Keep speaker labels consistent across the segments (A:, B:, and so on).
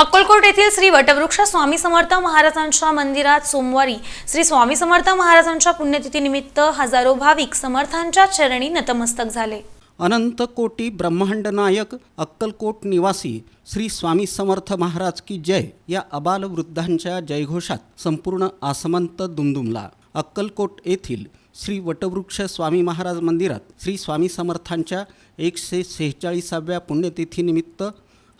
A: अक्कलकोट येथील श्री वटवृक्ष स्वामी समर्थ महाराजांच्या मंदिरात सोमवारी श्री स्वामी समर्थ महाराजांच्या पुण्यतिथीनिमित्त हजारो भाविक समर्थांच्या चरणी नतमस्तक झाले.
B: अनंत कोटी ब्रह्मांड नायक अक्कलकोट निवासी श्री स्वामी समर्थ महाराज की जय या अबाल वृद्धांच्या जयघोषात संपूर्ण आसमंत दुमदुमला. अक्कलकोट येथील श्री वटवृक्ष स्वामी महाराज मंदिरात श्री स्वामी समर्थांच्या एकशे सेहेचाळीसाव्या पुण्यतिथीनिमित्त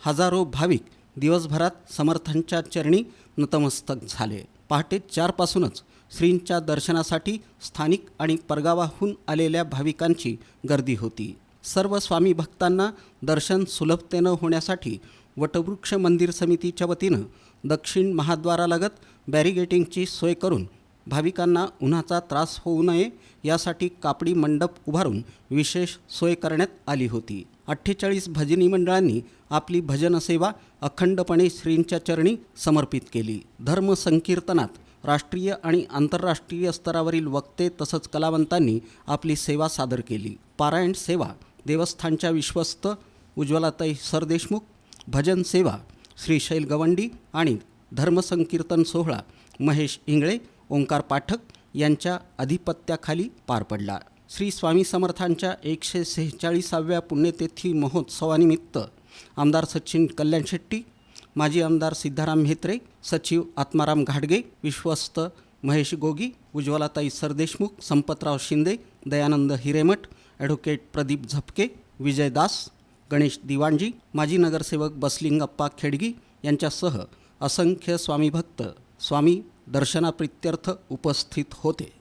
B: हजारो भाविक दिवसभरात समर्थांच्या चरणी नतमस्तक झाले. पहाटे चारपासूनच श्रींच्या दर्शनासाठी स्थानिक आणि परगावाहून आलेल्या भाविकांची गर्दी होती. सर्व स्वामी भक्तांना दर्शन सुलभतेनं होण्यासाठी वटवृक्ष मंदिर समितीच्या वतीनं दक्षिण महाद्वारालगत बॅरिगेटिंगची सोय करून भाविकांना उन्हाचा त्रास होऊ नये यासाठी कापडी मंडप उभारून विशेष सोय करण्यात आली होती. अठ्ठेचाळीस भजनी मंडळांनी आपली भजन सेवा अखंडपणे श्रींच्या चरणी समर्पित केली. धर्म संकीर्तनात राष्ट्रीय आणि आंतरराष्ट्रीय स्तरावरील वक्ते तसंच कलावंतांनी आपली सेवा सादर केली. पारायण सेवा देवस्थानच्या विश्वस्त उज्ज्वलाताई सरदेशमुख भजन सेवा श्रीशैल गवंडी आणि धर्मसंकीर्तन सोहळा महेश इंगळे ओंकार पाठक यांच्या अधिपत्याखाली पार पडला. श्री स्वामी समर्थांच्या एकशे सेहेचाळीसाव्या पुण्यतिथी महोत्सवानिमित्त आमदार सचिन कल्याण शेट्टी माजी आमदार सिद्धाराम म्हेत्रे सचिव आत्माराम घाडगे विश्वस्त महेश गोगी उज्ज्वलाताई सरदेशमुख संपतराव शिंदे दयानंद हिरेमठ ॲडव्होकेट प्रदीप झपके विजय दास गणेश दिवाणजी माजी नगरसेवक बसलिंगप्पा खेडगी यांच्यासह असंख्य स्वामीभक्त स्वामी दर्शनाप्रित्यर्थ उपस्थित होते.